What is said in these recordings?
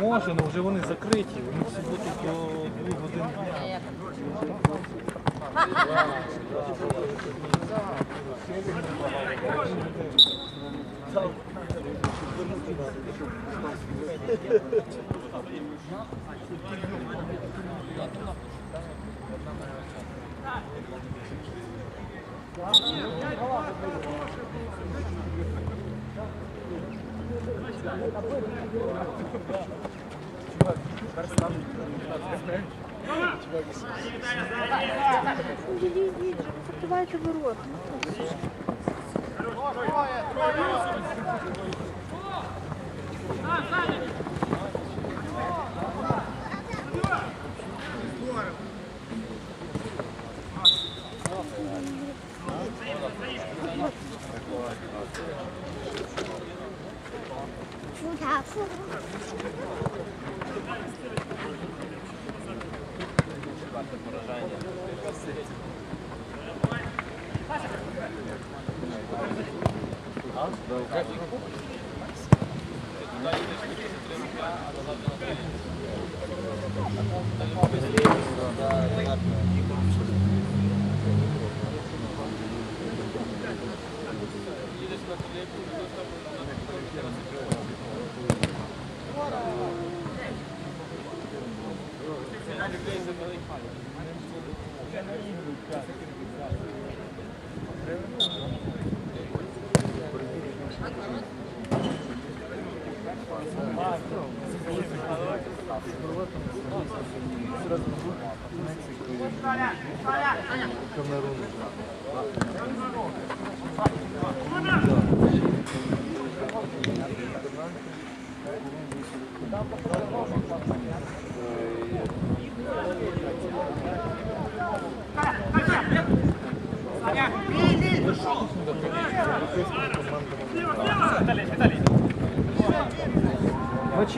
Може, але вже вони закриті, вони в суботу до 2 годин дня. Закриваючи ворот.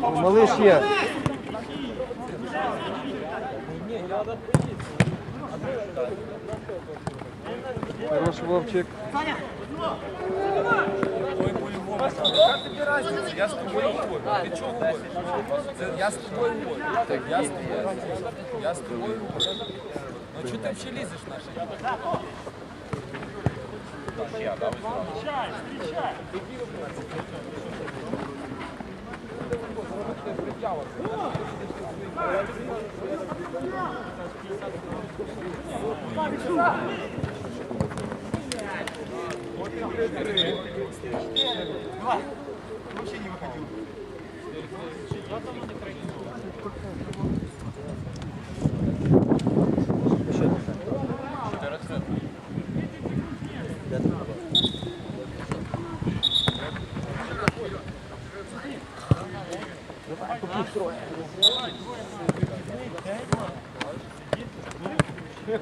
Малыш є. Хорош, Вовчик. Я з тобою говорю. Ти чого говориш? Це я говорю. Так, я з тобою говорю. Я з тобою говорю. Ну чого ти взагалі лізеш в наше? Вова,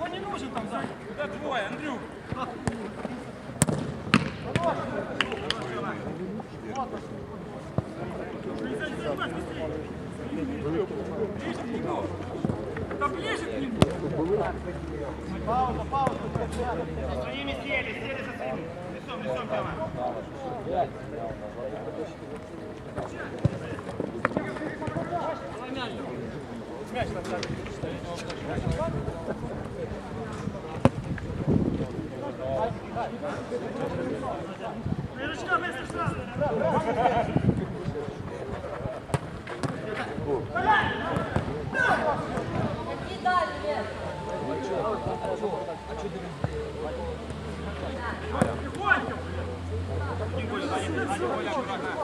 он не нужен там сзади. Да твой, Андрюх. Да ближе к нему. Пауза, пауза. Своими сели, сели со своим лицом, лицом прямо. Мяч там так. Мирочка, вместе сразу. Назар, давай его раньше. Иди в него, иди в него.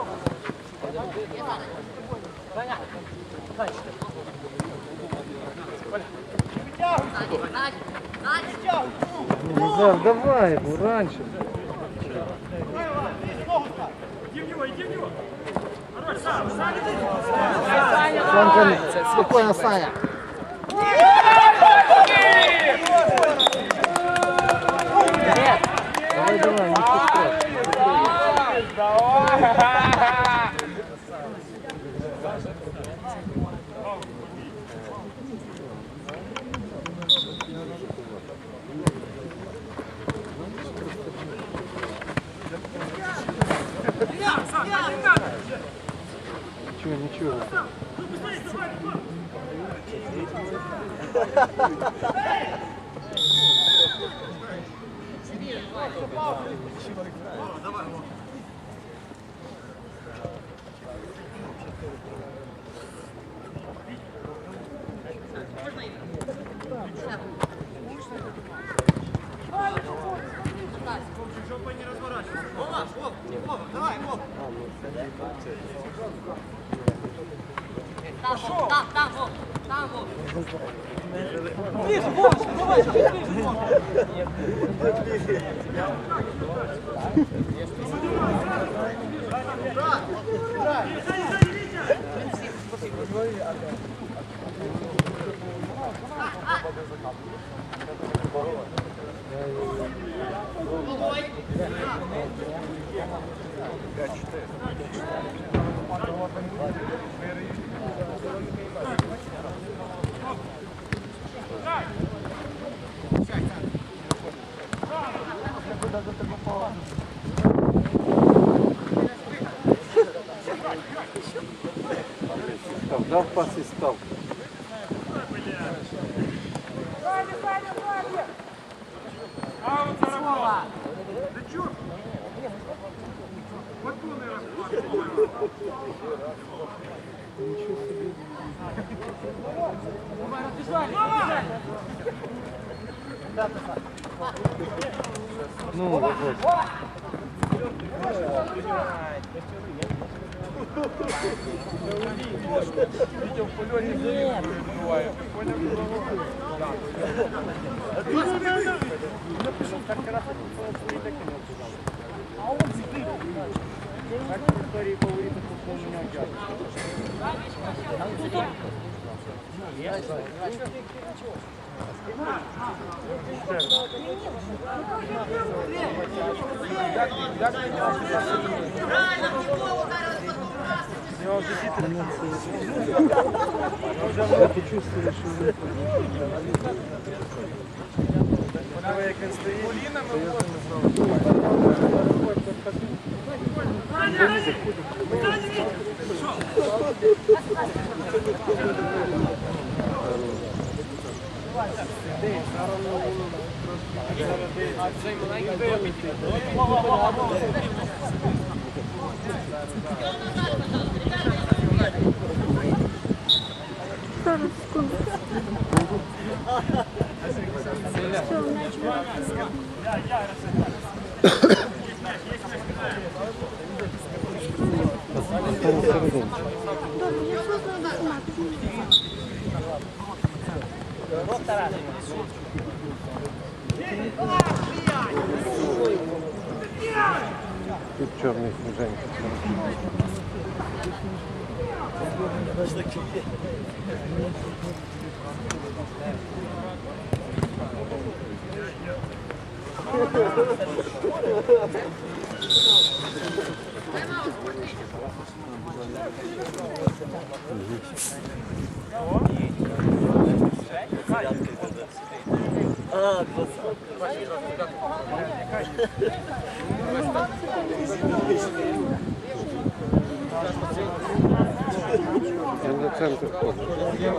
Хорош, сам, сам иди. Санька, спокойно, Саня. Ничего, Став, Ну, вот. Я почувствовал, что вы... Зараз секунду. Все, м'яч вилетів. Добре, я щось треба знімати. Чорний сніженька. Я на центр ходжу. Нет,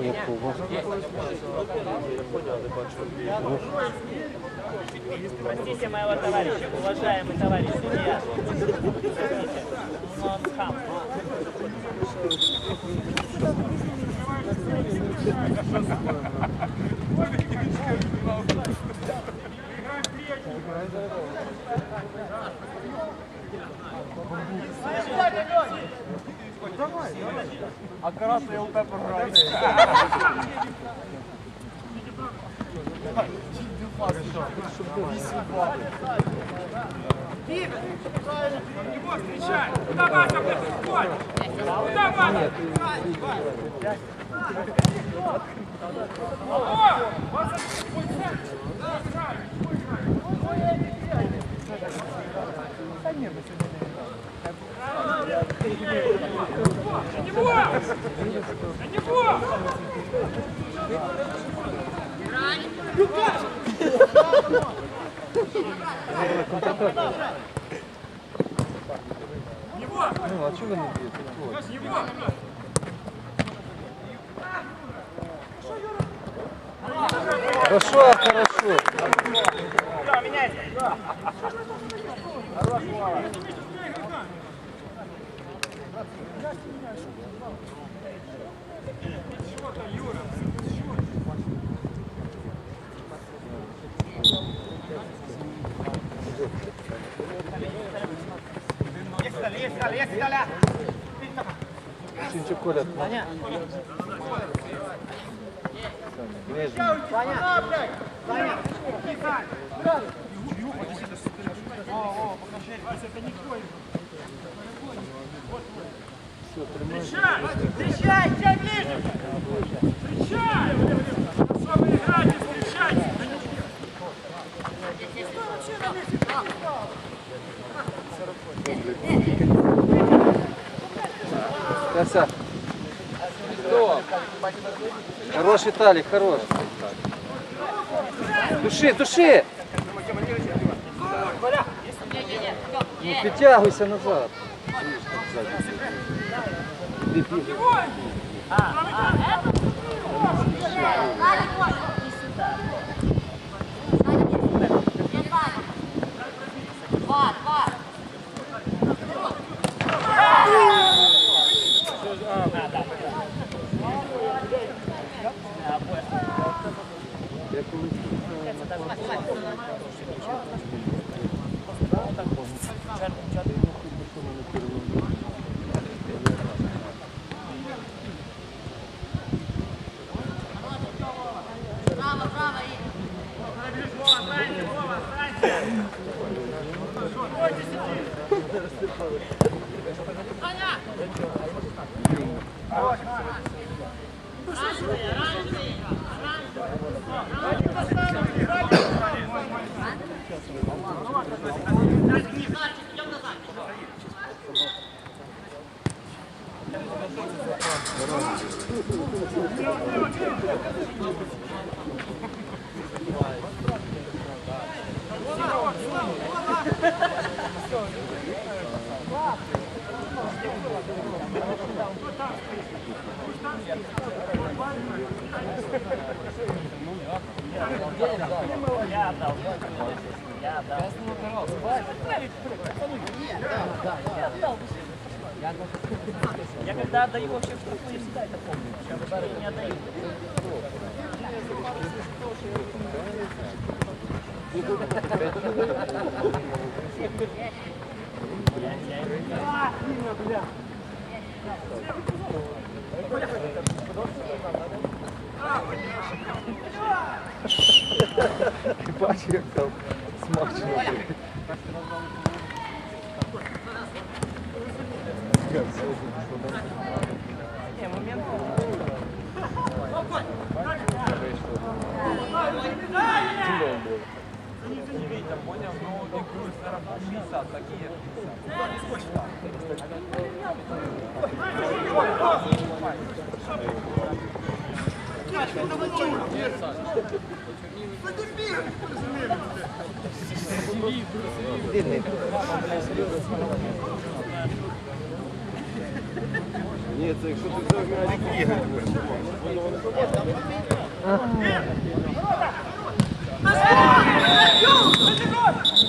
вас Простите моего товарища, уважаемый товарищ судья. Но он хам. Его встречай! Куда Вася подходит? Куда Вася? О! Вася, твой центр! Да, играй! На него! На него! Ну, а чого ви не б'єте? Вот. Синчик Коля. Нежно. Встречай! Встречай! Встречай ближе! Встречай! Краса. Хорош, Виталик, хорош. Туши, туши! Ну, притягивайся назад. Иди, иди. Ладно, Коля, иди Бачиш, як там смачно Там поняв, ну якусь зараз 60, такі є. Ні, це якщо ти взяв м'яч, Спокойно,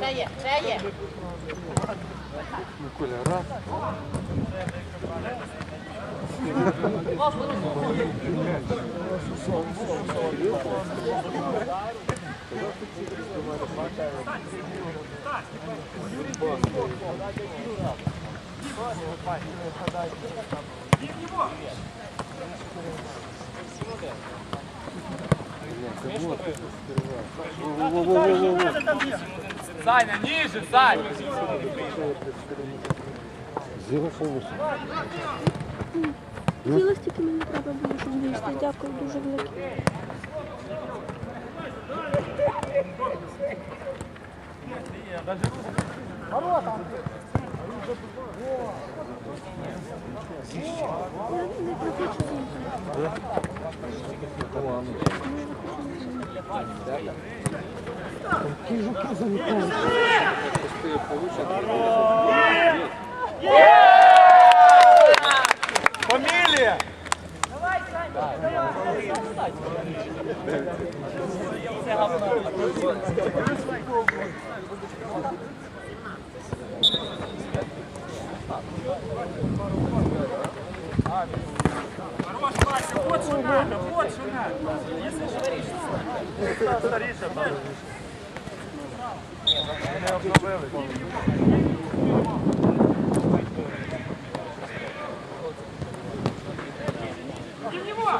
Це є, це є. Коля, раз. Саня, ниже, Саня! Зіла соусу. Зілась тільки мені треба було, щоб вийшли. Дякую дуже велике. Ворота! Я не пропущу. Фамілія! Хорош, Вася, вот что надо, вот что надо. Если же Старіше, так. Не обновили. не в него.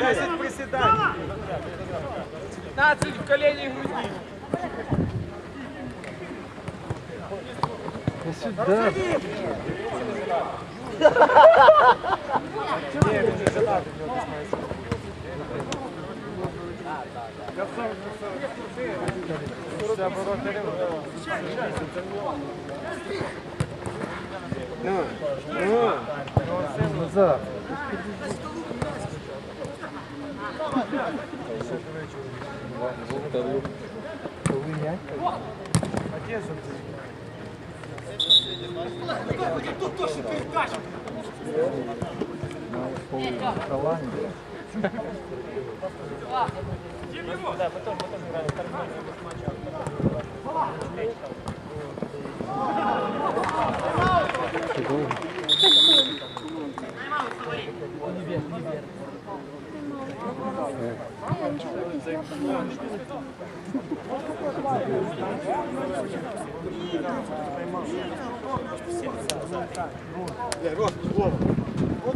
Десять присідань. 15 в колені і груді. Я сюди. Ні, він ну, ну. Назад. Отець же це. Да, потом, потом играли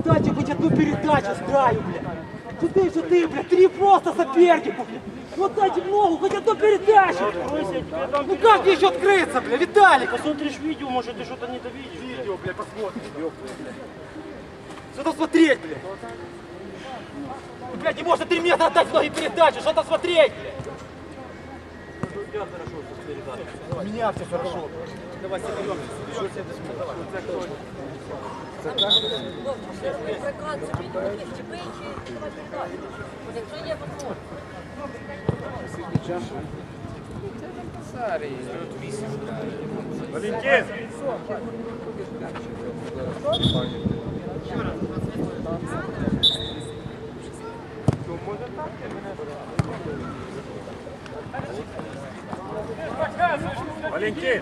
дайте хоть одну передачу с краю, блядь. Сюди, сюди, блядь, три просто соперника, блядь. Ну дайте ногу, хоть одну передачу. Ну как мне еще открыться, блядь, Виталик? Посмотришь видео, может, ты что-то не довидишь. Видео, блядь, посмотрим. Что там смотреть, блядь? Ну, блядь, не можно три метра отдать в ноги передачу, что там смотреть, блядь? У меня все хорошо. Давай. Что тебе давай. Валентин! Валентин!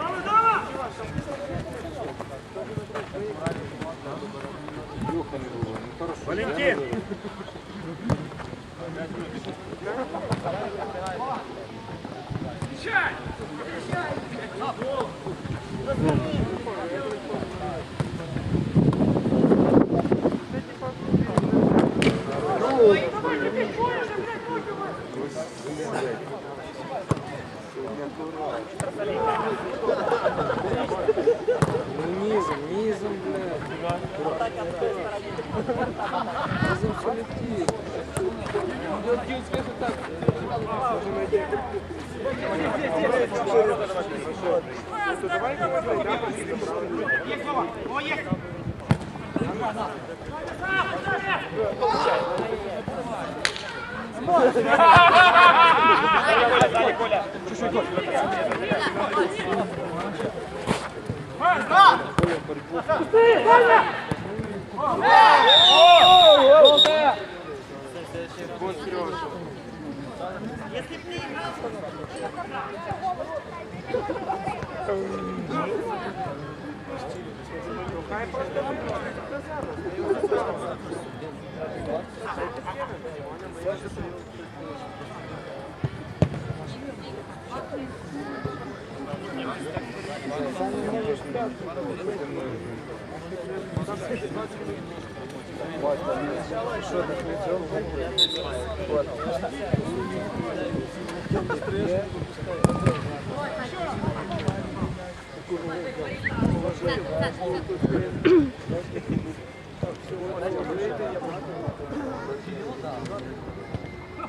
Валентин! Если бы ты играл, то и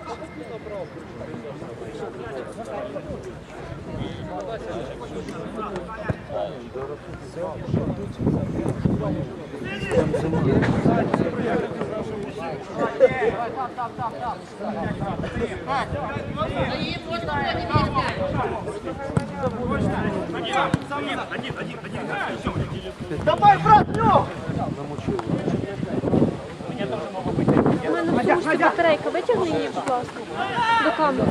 вот такой передача. Давай, батарейка, витягни її, будь ласка, до камери.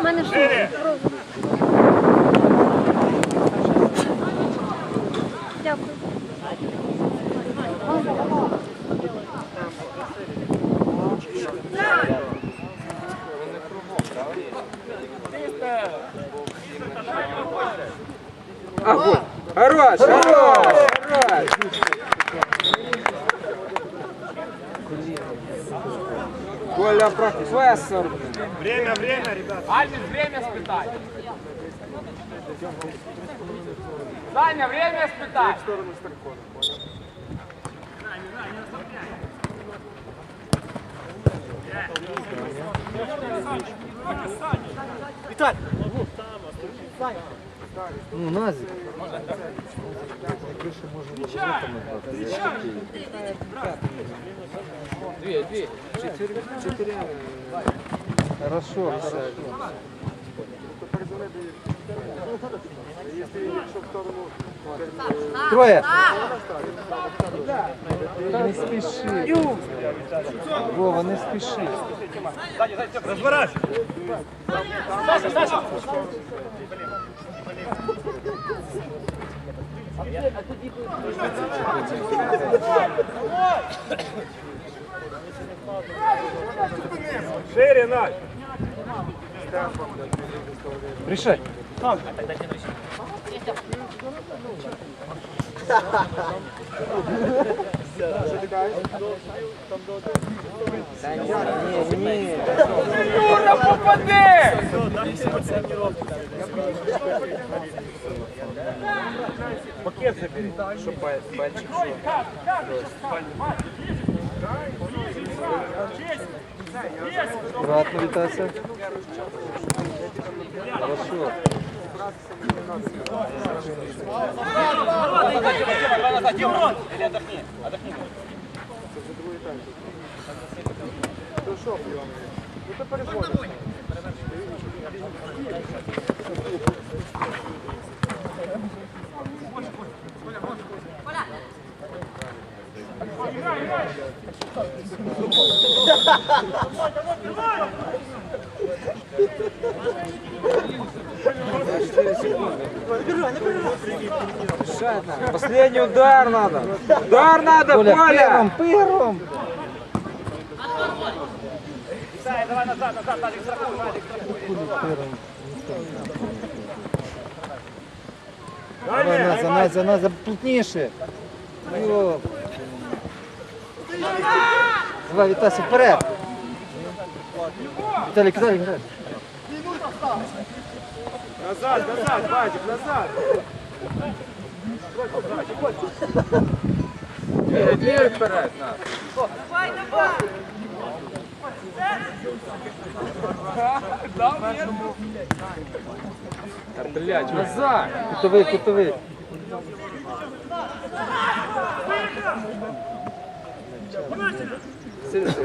У мене сумочці. Дякую. Огонь! Хорош, профессор. Время, время, ребята. Альвин, время спитать. Саня, время спитать. Виталь! Ну, Назик. Две, две. Четыре, четыре. Хорошо, хорошо. Троє. Не спіши. Вова, не спіши. Разворачивай. Шире, Надь. Решай. Ні. Юра, попади! Що паль- пальчик? Аккуратно, Витася. Хорошо. Решать надо. Последний удар надо. Удар надо, Коля. Первым, первым. Давай назад, назад, Владик, страхуй, Владик, страхуй. Давай, Наза, Наза, Наза, плотніше. Йо. Давай, Вітася, вперед. Віталій, Віталій, вперед. Назад, назад, Вадик, назад. Двигай вперед, на. Та, блядь, назад! Кутовий, кутовий. すいません。